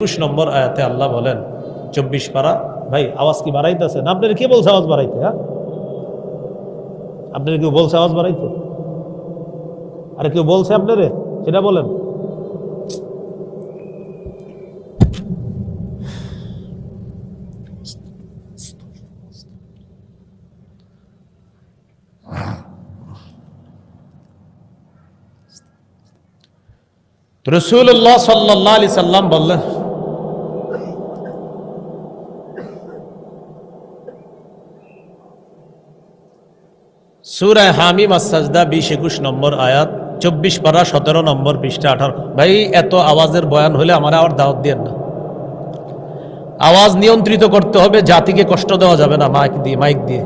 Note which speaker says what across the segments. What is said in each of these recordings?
Speaker 1: একুশ নম্বর আয়াতে আল্লাহ বলেন, চব্বিশ পারা, ভাই, আওয়াজ কি বাড়াইতেছেন আপনার কে বলছে আওয়াজ বাড়াইতে হ্যাঁ? আপনার কেউ বলছে আওয়াজ বাড়াইতে? আরে কেউ বলছে আপনারে? সেটা বলেন। রসুল্লাহ সাল্লাহ আলি সাল্লাম বললেন সুরায় হামিম আসাজদা বিশ একুশ নম্বর আয়াত, চব্বিশ পারা সতেরো নম্বর পৃষ্ঠা আঠারো। ভাই, এত আওয়াজের বয়ান হলে আমার আবার দাওয়াত দিয়ে না। আওয়াজ নিয়ন্ত্রিত করতে হবে, জাতিকে কষ্ট দেওয়া যাবে না, মাইক দিয়ে মাইক দিয়ে।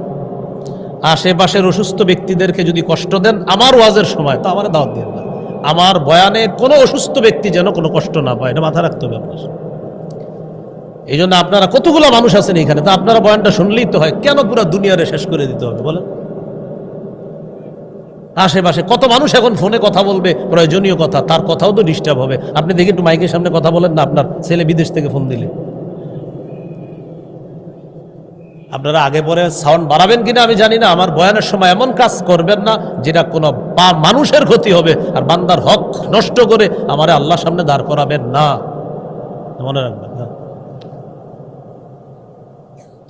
Speaker 1: আশেপাশের অসুস্থ ব্যক্তিদেরকে যদি কষ্ট দেন, আমার ওয়াজের সময়, তো আমার দাওয়াত দিয়ে না। আমার বয়ানে কোনো অসুস্থ ব্যক্তি যেন কোনো কষ্ট না পায়, এটা মাথা রাখতে হবে আপনার। এই জন্য আপনারা কতগুলো মানুষ আছেন এখানে? তো আপনারা বয়ানটা শুনলেই তো হয়, কেন পুরো দুনিয়ারে শেষ করে দিতে হবে, বলেন? আশেপাশে কত মানুষ এখন ফোনে কথা বলবে? প্রয়োজনীয় কথা, তার কথাও তো ডিস্টার্ব হবে। আপনি দেখি একটু মাইকের সামনে কথা বলেন না, আপনার ছেলে বিদেশ থেকে ফোন দিলে। আপনারা আগে পরে সাউন্ড বাড়াবেন কিনা আমি জানি না, আমার বয়ানের সময় এমন কাজ করবেন না যেটা কোনো মানুষের ক্ষতি হবে, আর বান্দার হক নষ্ট করে আমার আল্লাহ সামনে দাঁড় করাবেন না। মনে রাখবেন না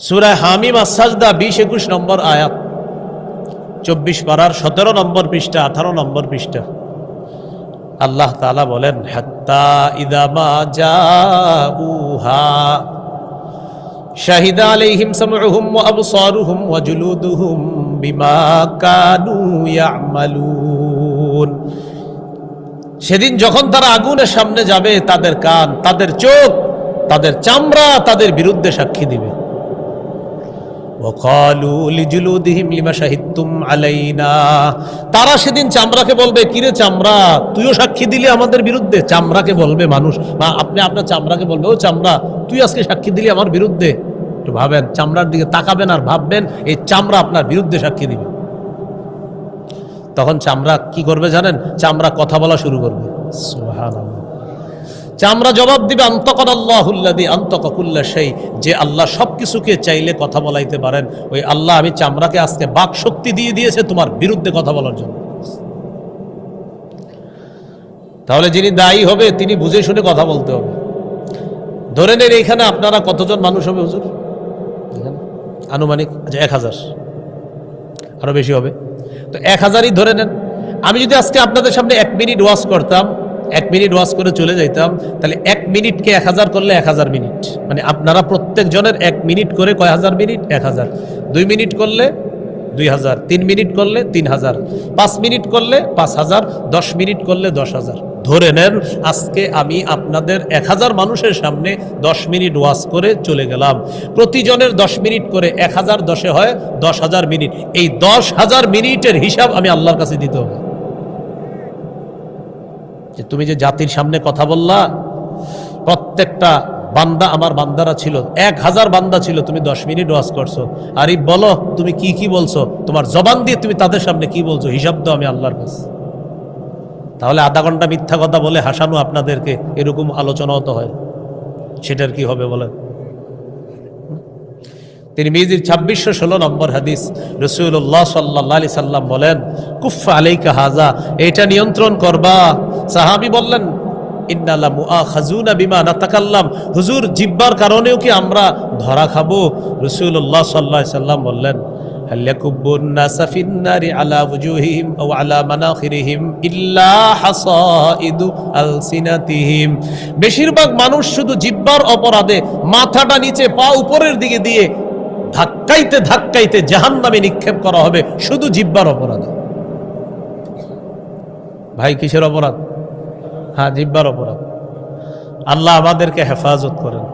Speaker 1: সুরায় হামিম আসাজদা বিশ একুশ নম্বর আয়াত। চব্বিশ পাড়ার সতেরো নম্বর পৃষ্ঠা, আঠারো নম্বর পৃষ্ঠা। আল্লাহ তালা বলেন, হাত্তা ইদামা যা উহা শাহিদা আলাইহিম সামউহুম ওয়া আবসারুহুম ওয়া বিমা কানু সেদিন যখন তারা আগুনের সামনে যাবে, তাদের কান, তাদের চোখ, তাদের চামড়া তাদের বিরুদ্ধে সাক্ষী দিবে। ওকালু লিজুলুদিহিম লিমা শাহিদতুম আলাইনা। তারা সেদিন চামড়াকে বলবে, কিরে চামড়া, তুইও সাক্ষী দিলি আমাদের বিরুদ্ধে? চামড়াকে বলবে মানুষ বা আপনি আপনার চামড়াকে বলবে, ও চামড়া, তুই আজকে সাক্ষী দিলি আমার বিরুদ্ধে? একটু ভাবেন, চামড়ার দিকে তাকাবেন আর ভাববেন, এই চামড়া আপনার বিরুদ্ধে সাক্ষী দিবে। তখন চামড়া কি করবে জানেন? চামড়া কথা বলা শুরু করবে। সুবহানাল্লাহ। চামড়া জবাব দিবে আন্তকর আল্লাহুল্লাদি আন্তকুল্লা সেই যে আল্লাহ সব কিছুকে চাইলে কথা বলাইতে পারেন। ওই আল্লাহ আমি চামড়াকে আজকে বাক শক্তি দিয়ে দিয়েছে তোমার বিরুদ্ধে কথা বলার জন্য। তাহলে যিনি দায়ী হবে, তিনি বুঝে শুনে কথা বলতে হবে। ধরে নেন এইখানে আপনারা কতজন মানুষ হবে হুজুর? আনুমানিক আচ্ছা এক হাজার। আরও বেশি হবে। তো এক হাজারই ধরে নেন। আমি যদি আজকে আপনাদের সামনে এক মিনিট ওয়াশ করতাম এক মিনিট ওয়াশ করে চলে যাইতাম, তাহলে এক মিনিটকে এক হাজার করলে এক হাজার মিনিট। মানে আপনারা প্রত্যেকজনের এক মিনিট করে কয় হাজার মিনিট? এক হাজার। দুই মিনিট করলে দুই হাজার, তিন মিনিট করলে তিন হাজার, পাঁচ মিনিট করলে পাঁচ হাজার, দশ মিনিট করলে দশ হাজার। ধরে নেন, আজকে আমি আপনাদের এক হাজার মানুষের সামনে দশ মিনিট ওয়াশ করে চলে গেলাম। প্রতিজনের দশ মিনিট করে এক হাজার দশে হয় দশ হাজার মিনিট। এই দশ হাজার মিনিটের হিসাব আমি আল্লাহর কাছে দিতে হবে। যে তুমি যে জাতির সামনে কথা বললা, প্রত্যেকটা বান্দা আমার বান্দারা ছিল। এক হাজার বান্দা ছিল, তুমি দশ মিনিট ওয়াজ করছ। আর এই বলো, তুমি কি কি বলছো? তোমার জবান দিয়ে তুমি তাদের সামনে কি বলছো? হিসাব দাও আমি আল্লাহর কাছে। তাহলে আধা ঘণ্টা মিথ্যা কথা বলে হাসানো আপনাদেরকে এরকম আলোচনাও তো হয়। সেটার কি হবে বলেন? তিনি মিজির ছাব্বিশশো ষোলো নম্বর হাদিস রসুল্লাহ সাল্লাহ আলি সাল্লাম বলেন কুফা আলাই হাজা এটা নিয়ন্ত্রণ করবা সাহাবি বললেন খাজুনা হুজুর, জিব্বার কারণেও কি আমরা ধরা বললেন বেশিরভাগ মানুষ শুধু জিব্বার অপরাধে মাথাটা নিচে পা উপরের দিকে দিয়ে ধাক্কাইতে ধাক্কাইতে জাহান নামে নিক্ষেপ করা হবে, শুধু জিব্বার অপরাধে। ভাই, কিসের অপরাধ? হ্যাঁ জিব্বার অপরাধ। আল্লাহ আমাদেরকে হেফাজত করেন।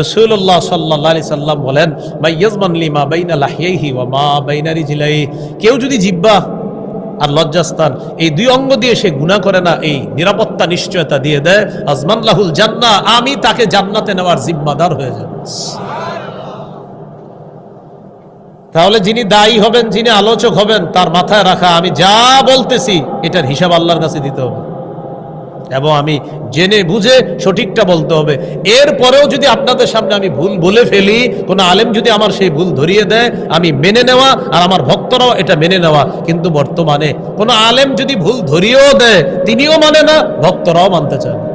Speaker 1: রসুল্লাহ সাল্লাহ আলি সাল্লাম বলেন মাইয়াজমান লিমা বাইনা লাহিয়াইহি ওয়া মা বাইনা রিজলাই কেউ যদি জিব্বা আর লজ্জাস্থান, এই দুই অঙ্গ দিয়ে সে গুনাহ করে না, এই নিরাপত্তা, নিশ্চয়তা দিয়ে দেয়, আজমান লাহুল জান্না আমি তাকে জান্নাতে নেওয়ার জিম্মাদার হয়ে যাব। তাহলে যিনি দায়ী হবেন, যিনি আলোচক হবেন, তার মাথায় রাখা, আমি যা বলতেছি, এটার হিসাব আল্লাহর কাছে দিতে হবে। এবং আমি জেনে বুঝে সঠিকটা বলতে হবে। এরপরেও যদি আপনাদের সামনে আমি ভুল বলে ফেলি, কোনো আলেম যদি আমার সেই ভুল ধরিয়ে দেয়, আমি মেনে নেওয়া, আর আমার ভক্তরাও এটা মেনে নেওয়া। কিন্তু বর্তমানে কোনো আলেম যদি ভুল ধরিয়েও দেয়, তিনিও মানে না, ভক্তরাও মানতে চান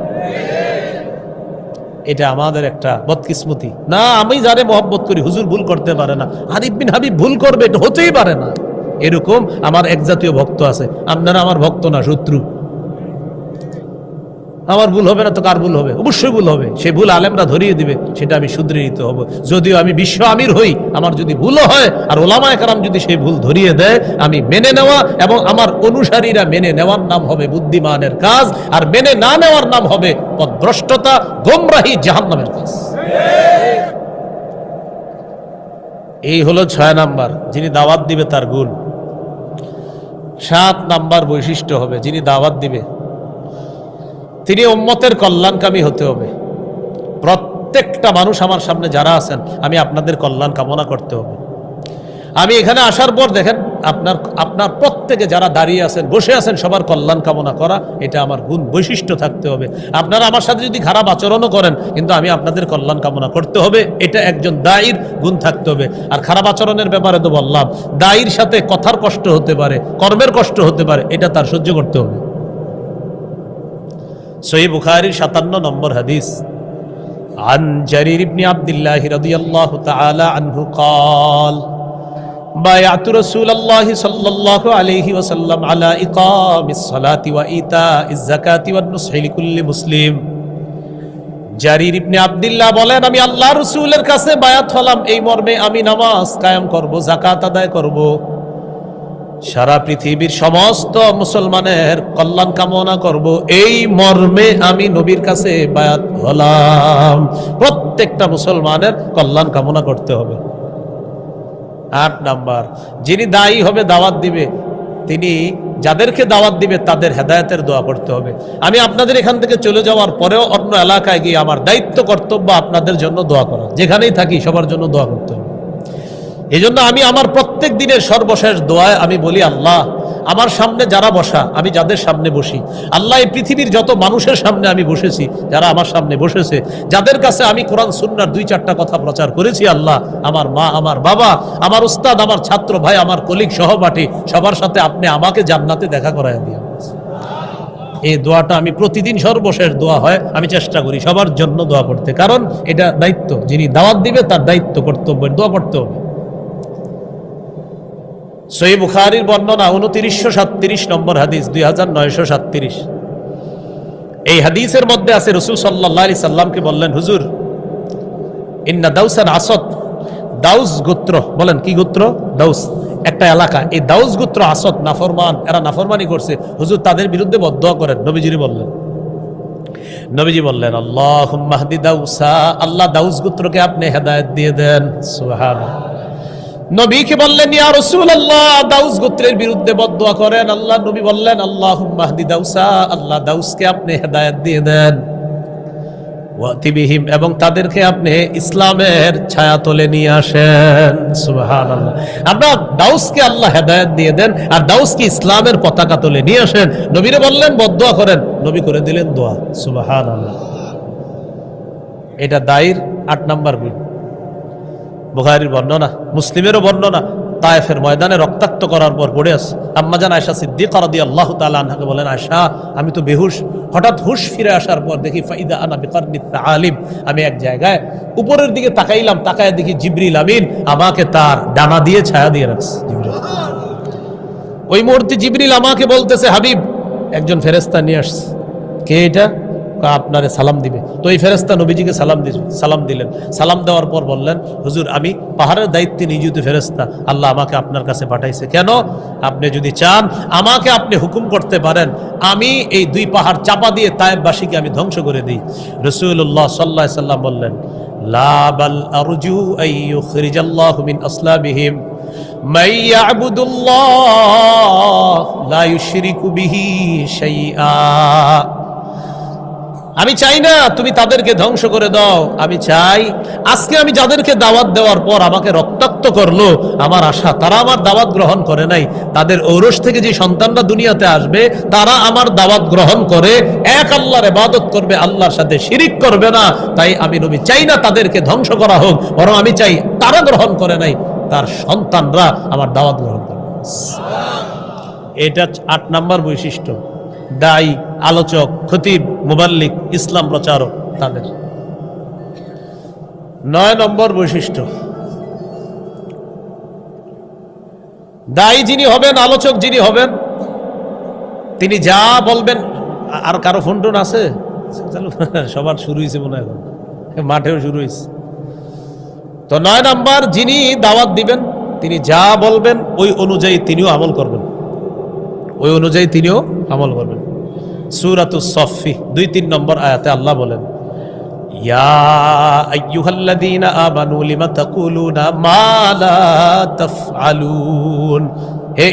Speaker 1: এটা আমাদের একটা বদকিসমতি। না, আমি যারে মহব্বত করি, হুজুর ভুল করতে পারে না। হারিফ বিন হাবিব ভুল করবে, এটা হতেই পারে না। এরকম আমার এক জাতীয় ভক্ত আছে। আপনারা আমার ভক্ত না, শত্রু। আমার ভুল হবে না তো কার ভুল হবে? অবশ্যই ভুল হবে। সেই ভুল আলেমরা ধরিয়ে দিবে, সেটা আমি শুধরে নিতে হব। যদিও আমি বিশ্ব আমির হই, আমার যদি ভুলও হয় আর ওলামায় কারাম যদি সেই ভুল ধরিয়ে দেয়, আমি মেনে নেওয়া এবং আমার অনুসারীরা মেনে নেওয়ার নাম হবে বুদ্ধিমানের কাজ, আর মেনে না নেওয়ার নাম হবে পদভ্রষ্টতা, গোমরাহি জাহান্নামের কাজ। এই হলো ছয় নাম্বার, যিনি দাওয়াত দিবে তার গুণ। সাত নাম্বার বৈশিষ্ট্য হবে, যিনি দাওয়াত দিবে তিনি উম্মতের কল্যাণকামী হতে হবে। প্রত্যেকটা মানুষ আমার সামনে যারা আছেন, আমি আপনাদের কল্যাণ কামনা করতে হবে। আমি এখানে আসার পর দেখেন, আপনার আপনার প্রত্যেকে যারা দাঁড়িয়ে আছেন, বসে আছেন, সবার কল্যাণ কামনা করা, এটা আমার গুণ বৈশিষ্ট্য থাকতে হবে। আপনারা আমার সাথে যদি খারাপ আচরণও করেন, কিন্তু আমি আপনাদের কল্যাণ কামনা করতে হবে, এটা একজন দায়ীর গুণ থাকতে হবে। আর খারাপ আচরণের ব্যাপারে তো বললাম, দায়ীর সাথে কথার কষ্ট হতে পারে, কর্মের কষ্ট হতে পারে, এটা তার সহ্য করতে হবে। সহি বুখারির সাতান্ন নম্বর হাদিস عن جرير بن عبد الله رضي الله تعالى عنه قال بايعت رسول الله صلى الله عليه وسلم على إقام الصلاة وإيتاء الزكاة والنصح لكل مسلم জারির ইবনে আব্দুল্লাহ বলেন আমি আল্লাহ রসুলের কাছে বায়াত হলাম এই মর্মে আমি নামাজ কায়েম করব জাকাত আদায় করব সারা পৃথিবীর সমস্ত মুসলমানের কল্যাণ কামনা করব। এই মর্মে আমি নবীর কাছে বায়াত হলাম। প্রত্যেকটা মুসলমানের কল্যাণ কামনা করতে হবে। আট নাম্বার, যিনি দায়ী হবে দাওয়াত দিবে, তিনি যাদেরকে দাওয়াত দিবে তাদের হেদায়তের দোয়া করতে হবে। আমি আপনাদের এখান থেকে চলে যাওয়ার পরেও অন্য এলাকায় গিয়ে আমার দায়িত্ব, কর্তব্য আপনাদের জন্য দোয়া করা। যেখানেই থাকি সবার জন্য দোয়া করতে হবে। এই জন্য আমি আমার প্রত্যেক দিনের সর্বশেষ দোয়ায় আমি বলি, আল্লাহ, আমার সামনে যারা বসা, আমি যাদের সামনে বসি। আল্লাহ, এই পৃথিবীর যত মানুষের সামনে আমি বসেছি, যারা আমার সামনে বসেছে, যাদের কাছে আমি কোরআন, সুন্নার দুই চারটা কথা প্রচার করেছি, আল্লাহ, আমার মা, আমার বাবা, আমার উস্তাদ, আমার ছাত্র ভাই, আমার কলিগ, সহপাঠী, সবার সাথে আপনি আমাকে জান্নাতে দেখা করায় দিয়ে এই দোয়াটা আমি প্রতিদিন সর্বশেষ দোয়া হয়, আমি চেষ্টা করি সবার জন্য দোয়া করতে কারণ এটা দায়িত্ব, যিনি দাওয়াত দিবে তার দায়িত্ব, কর্তব্য, দোয়া করতে হবে। সই বুখারির বর্ণনা উনত্রিশশো সাতত্রিশ নম্বর হাদিস, দুই হাজার নয়শো সাতত্রিশ। এই হাদিসের মধ্যে আছে রসুল সাল্লাহ আলি সাল্লামকে বললেন, হুজুর, ইন্না দাউসান আসদ, দাউস গোত্র। বলেন, কি গোত্র? দাউস, একটা এলাকা। এই দাউস গোত্র আসদ, নাফরমান, এরা নাফরমানি করছে। হুজুর, তাদের বিরুদ্ধে বদয়া করেন, নবীজিরি বললেন। নবীজি বললেন আল্লাহ দাউসা, আল্লাহ দাউস গোত্রকে আপনি হেদায়ত দিয়ে দেন। সুহান নবীকে বললেন, ইয়া রাসূলুল্লাহ, দাউস গোত্রের বিরুদ্ধে বদদোয়া করেন। আল্লাহ নবী বললেন, আল্লাহুম্মা হদি দাউসা, আল্লাহ দাউসকে আপনি হেদায়েত দিয়ে দেন। ওয়াতিবিহিম এবং তাদেরকে আপনি ইসলামের ছায়া তলে নিয়ে আসেন। সুবহানাল্লাহ। আপনার দাউসকে আল্লাহ হেদায়েত দিয়ে দেন, আর দাউসকে ইসলামের পতাকা তলে নিয়ে আসেন। নবীরে বললেন, বদদোয়া করেন। নবী করে দিলেন দোয়া। সুবহানাল্লাহ। এটা দায়ের আট নাম্বার গুণ বুখারির বর্ণনা, মুসলিমেরও বর্ণনা, তায়েফের ময়দানে রক্তাক্ত করার পর পড়ে আস আম্মাজান আয়সা সিদ্দিক রাদি আল্লাহ তালা আনহাকে বলেন আয়সা আমি তো বেহুশ। হঠাৎ হুশ ফিরে আসার পর দেখি, ফাইদা আনা বিকারনিত আলিম আমি এক জায়গায় উপরের দিকে তাকাইলাম, তাকায় দেখি জিবরিল আমিন আমাকে তার ডানা দিয়ে ছায়া দিয়ে রাখছে। ওই মুহূর্তে জিবরিল আমাকে বলতেছে, হাবিব, একজন ফেরেস্তা নিয়ে আসছে। কে এটা? আপনারে সালাম দিবে তো এই ফেরেস্তা নবীজিকে সালাম দি সালাম দিলেন সালাম দেওয়ার পর বললেন হুজুর আমি পাহাড়ের দায়িত্বে নিয়োজিত ফেরেস্তা আল্লাহ আমাকে আপনার কাছে পাঠাইছে কেন আপনি যদি চান আমাকে আপনি হুকুম করতে পারেন আমি এই দুই পাহাড় চাপা দিয়ে তায়েববাসীকে আমি ধ্বংস করে দিই রসুল্লাহ সাল্লাহ সাল্লাম বললেন লা বাল আরজু আই ইউখরিজাল্লাহু মিন আসলাবিহিম من يعبد الله لا يشرك به شيئا আমি চাই না তুমি তাদেরকে ধ্বংস করে দাও। আমি চাই আজকে আমি যাদেরকে দাওয়াত দেওয়ার পর আমাকে রক্তাক্ত করল, আমার আশা, তারা আমার দাওয়াত গ্রহণ করে নাই। তাদের ঔরস থেকে যে সন্তানরা দুনিয়াতে আসবে, তারা আমার দাওয়াত গ্রহণ করে। এক আল্লাহর ইবাদত করবে, আল্লাহর সাথে শিরিক করবে না। তাই আমি নবী চাই না তাদেরকে ধ্বংস করা হোক, বরং আমি চাই তারা গ্রহণ করে নাই, তার সন্তানরা আমার দাওয়াত গ্রহণ করবে। এটা আট নাম্বার বৈশিষ্ট্য। দায়ী আলোচক, খতিব, মুবাল্লিক, ইসলাম প্রচারক, তাদের। নয় নম্বর বৈশিষ্ট্য। দায়ী যিনি হবেন, আলোচক যিনি হবেন, তিনি যা বলবেন, আর কারও ফোন টোন আছে? সবার শুরু হয়েছে মনে হয় মাঠেও শুরু হয়েছে। তো নয় নাম্বার, যিনি দাওয়াত দিবেন, তিনি যা বলবেন, ওই অনুযায়ী তিনিও আমল করবেন। ওই অনুযায়ী তিনিও আমল করবেন। সুরাতুস সফি দুই তিন নম্বর আয়াতে আল্লাহ বলেন হে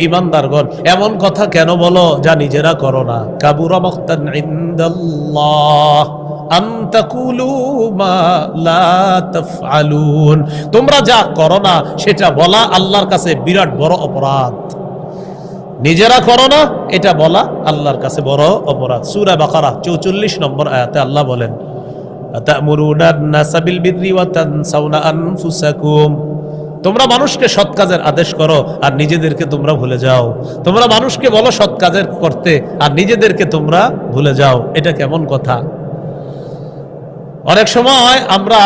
Speaker 1: এমন কথা কেন বলো যা নিজেরা করো না? কাবুরা তোমরা যা করো না, সেটা বলা আল্লাহর কাছে বিরাট বড় অপরাধ। নিজেরা করো না, এটা বলা আল্লাহর কাছে বড় অপরাধ। সুরা বাকারা, চৌচল্লিশ নম্বর আয়াতে আল্লাহ বলেন তোমরা মানুষকে সৎ কাজের আদেশ করো, আর নিজেদেরকে তোমরা ভুলে যাও। তোমরা মানুষকে বলো সৎ কাজের করতে, আর নিজেদেরকে তোমরা ভুলে যাও। এটা কেমন কথা? অনেক সময় আমরা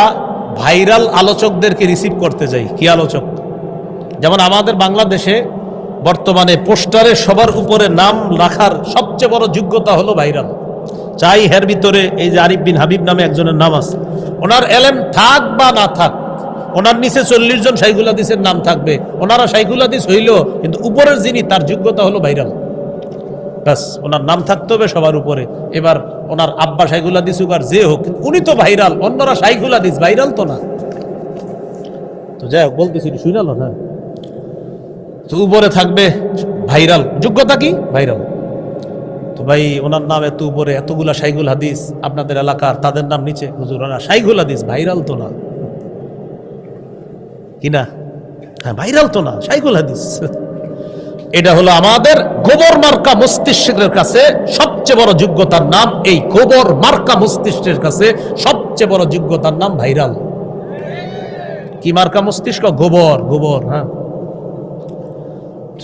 Speaker 1: ভাইরাল আলোচকদেরকে রিসিভ করতে যাই, কি আলোচক? যেমন আমাদের বাংলাদেশে বর্তমানে পোস্টারে সবার উপরে নাম রাখার সবচেয়ে বড় যোগ্যতা হলো ভাইরাল। চাই হের ভিতরে এই যে আরিফ বিন হাবিব নামে একজনের নাম আছে। ওনার এলেম থাক বা না থাক, ওনার নিচে চল্লিশ জন হাদিসের নাম থাকবে, ওনারা সাইকুল হাদিস হইল, কিন্তু উপরের যিনি তার যোগ্যতা হলো ভাইরাল। ব্যাস, ওনার নাম থাকতে হবে সবার উপরে। এবার ওনার আব্বা সাইকুল হাদিস আর যে হোক উনি তো ভাইরাল, অন্যরা হাদিস, ভাইরাল তো না। তো যাই হোক, বলতেছি শুনালো না? তো উপরে থাকবে ভাইরাল। যোগ্যতা কি? ভাইরাল। তো ভাই, ওনার নাম এত উপরে, এতগুলা সাইগুল হাদিস আপনাদের এলাকার, তাদের নাম নিচে। হুজুর সাইগুল হাদিস ভাইরাল তো না। কি না? হ্যাঁ ভাইরাল তো না সাইগুল হাদিস। এটা হলো আমাদের গোবর মার্কা মস্তিষ্কের কাছে সবচেয়ে বড় যোগ্যতার নাম। এই গোবর মার্কা মস্তিষ্কের কাছে সবচেয়ে বড় যোগ্যতার নাম ভাইরাল। কি মার্কা মস্তিষ্ক? গোবর গোবর হ্যাঁ।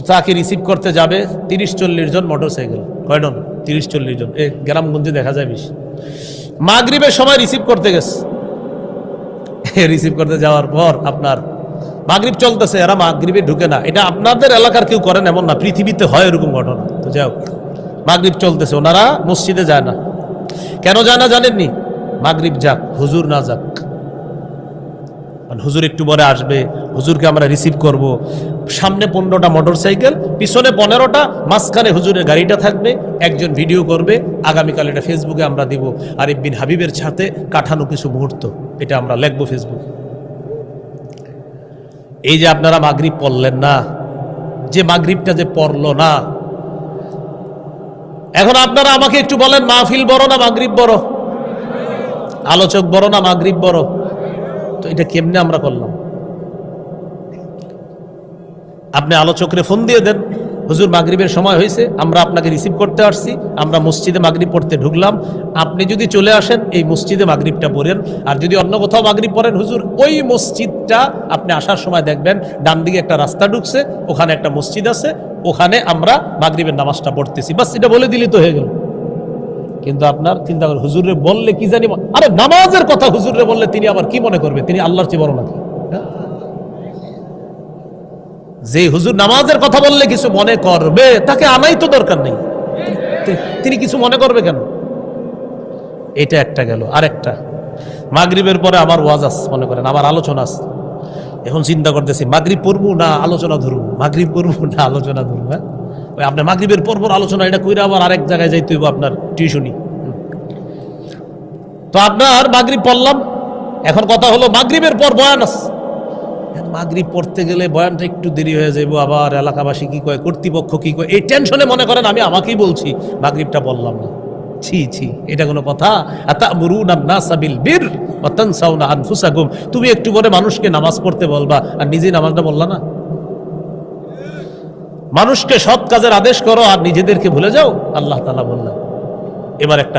Speaker 1: তাকে রিসিভ করতে যাবে, তিরিশ চল্লিশ জন মোটর সাইকেল কয়জন? তিরিশ চল্লিশ জন। এ, গ্রামগঞ্জে দেখা যায় বেশি। মাগরিবের সময় রিসিভ করতে গেছে। রিসিভ করতে যাওয়ার পর আপনার মাগরিব চলতেছে, এরা মাগরিবে ঢুকে না। এটা আপনাদের এলাকার কেউ করেন এমন না, পৃথিবীতে হয় এরকম ঘটনা। তো যাই হোক, মাগরিব চলতেছে, ওনারা মসজিদে যায় না। কেন যায় না জানেননি? মাগরিব যাক, হুজুর না যাক। কারণ হুজুর একটু পরে আসবে, হুজুরকে আমরা রিসিভ করব। সামনে পনেরোটা মোটর সাইকেল পিছনে পনেরোটা, মাঝখানে হুজুরের গাড়িটা থাকবে, একজন ভিডিও করবে, আগামীকাল এটা ফেসবুকে আমরা দিব। আর বিন হাবিবের সাথে কাঠানো কিছু মুহূর্ত, এটা আমরা লিখব ফেসবুকে এই যে আপনারা মাগরিব পড়লেন না, যে মাগরিবটা যে পড়ল না, এখন আপনারা আমাকে একটু বলেন, মাহফিল বড় না মাগরিব বড়? আলোচক বড় না মাগরিব বড়? তো এটা কেমনে আমরা করলাম? আপনি আলোচকরে ফোন দিয়ে দেন, হুজুর মাগরিবের সময় হয়েছে আমরা আপনাকে রিসিভ করতে আসছি, আমরা মসজিদে মাগরিব পড়তে ঢুকলাম, আপনি যদি চলে আসেন, এই মসজিদে মাগরিবটা পড়েন, আর যদি অন্য কোথাও মাগরিব পড়েন, হুজুর, ওই মসজিদটা আপনি আসার সময় দেখবেন, ডান দিকে একটা রাস্তা ঢুকছে, ওখানে একটা মসজিদ আছে, ওখানে আমরা মাগরিবের নামাজটা পড়তেছি, বাস এটা বলে দিলি তো হয়ে গেল। কিন্তু আপনার চিন্তা করেন, হুজুরে বললে কি জানি, আরে নামাজের কথা হুজুরে বললে তিনি আবার কি মনে করবে? তিনি আল্লাহর চেয়ে বড় নাকি? হ্যাঁ? যে হুজুর নামাজের কথা বললে কিছু মনে করবে, তাকে আনাই তো দরকার নেই। তিনি কিছু মনে করবে কেন? এটা একটা গেল। আরেকটা। মাগরিবের পরে আমার ওয়াজ আস, মনে করেন আমার আলোচনা আস। এখন চিন্তা করতেছি, মাগরিব পড়ব না আলোচনা ধরবো? মাগরিব পড়ব না আলোচনা ধরবো হ্যাঁ? ওই আপনার মাগরিবের পর পর আলোচনা, এটা কইরা আবার আরেক জায়গায় যাইতে হইব আপনার টিউশনি। তো আপনার মাগরিব পড়লাম, এখন কথা হলো মাগরিবের পর বয়ান এখন মাগরিব পড়তে গেলে বয়ানটা একটু দেরি হয়ে যাইব, আবার এলাকাবাসী কি কয়, কর্তৃপক্ষ কি কয়, এই টেনশনে মনে করেন আমি আমাকেই বলছি, মাগরিবটা পড়লাম না। ছি ছি, এটা কোনো কথা? বির তুমি একটু পরে মানুষকে নামাজ পড়তে বলবা, আর নিজে নামাজটা বললা না? মানুষকে সৎ কাজের আদেশ করো আর নিজেদেরকে ভুলে যাও আল্লাহ তাআলা বললেন। এবার একটা